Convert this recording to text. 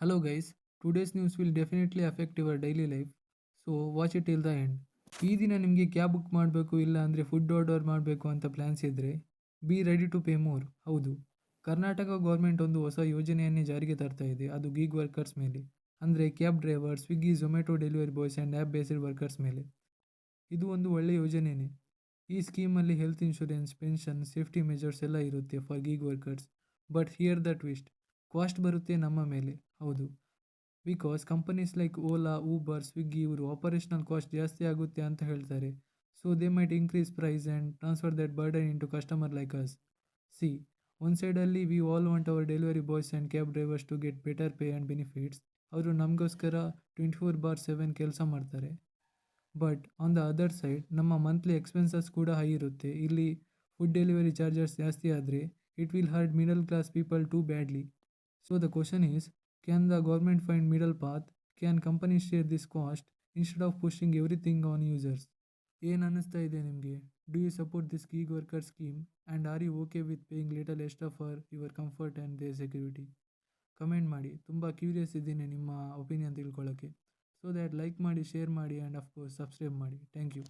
Hello guys, today's news will definitely affect your daily life, so watch it till the end. ಈ ದಿನ ನಿಮಗೆ cab book ಮಾಡಬೇಕು ಇಲ್ಲ ಅಂದರೆ ಫುಡ್ ಆರ್ಡರ್ ಮಾಡಬೇಕು ಅಂತ ಪ್ಲ್ಯಾನ್ಸ್ ಇದ್ದರೆ be ready to pay more ಹೌದು. ಕರ್ನಾಟಕ ಗೌರ್ಮೆಂಟ್ ಒಂದು ಹೊಸ ಯೋಜನೆಯನ್ನೇ ಜಾರಿಗೆ ತರ್ತಾ ಇದೆ. ಅದು ಗೀಗ್ ವರ್ಕರ್ಸ್ ಮೇಲೆ. ಅಂದರೆ cab driver Swiggy Zomato delivery boys and app based workers ಮೇಲೆ. ಇದು ಒಂದು ಒಳ್ಳೆಯ ಯೋಜನೆಯೇ ಈ ಸ್ಕೀಮಲ್ಲಿ health insurance pension safety measures ಎಲ್ಲ ಇರುತ್ತೆ for gig workers but here the twist cost ಬರುತ್ತೆ ನಮ್ಮ ಮೇಲೆ. ಹೌದು. Because companies like Ola Uber Swiggy ಇವರು ಆಪರೇಷನಲ್ ಕಾಸ್ಟ್ ಜಾಸ್ತಿ ಆಗುತ್ತೆ ಅಂತ ಹೇಳ್ತಾರೆ. So they might increase price and transfer that burden into customer like us see ಒಂದು ಸೈಡಲ್ಲಿ we all want our delivery boys and cab drivers to get better pay and benefits ಅವರು ನಮಗೋಸ್ಕರ twenty four bar seven ಕೆಲಸ ಮಾಡ್ತಾರೆ. But on the other side ನಮ್ಮ monthly expenses ಕೂಡ high ಇರುತ್ತೆ. ಇಲ್ಲಿ ಫುಡ್ ಡೆಲಿವರಿ ಚಾರ್ಜಸ್ ಜಾಸ್ತಿ ಆದರೆ it will hurt middle class people too badly so the question is can the government find middle path can companies share this cost instead of pushing everything on users ಏನು ಅನ್ನಿಸ್ತಾ ಇದೆ ನಿಮಗೆ? Do you support this gig worker scheme and are you okay with paying little extra for your comfort and their security comment ಮಾಡಿ. ತುಂಬ curious ಇದ್ದೀನಿ ನಿಮ್ಮ opinion ತಿಳ್ಕೊಳ್ಳೋಕ್ಕೆ so that like ಮಾಡಿ ಶೇರ್ ಮಾಡಿ ಆ್ಯಂಡ್ ಅಫ್ಕೋರ್ಸ್ ಸಬ್ಸ್ಕ್ರೈಬ್ ಮಾಡಿ. Thank you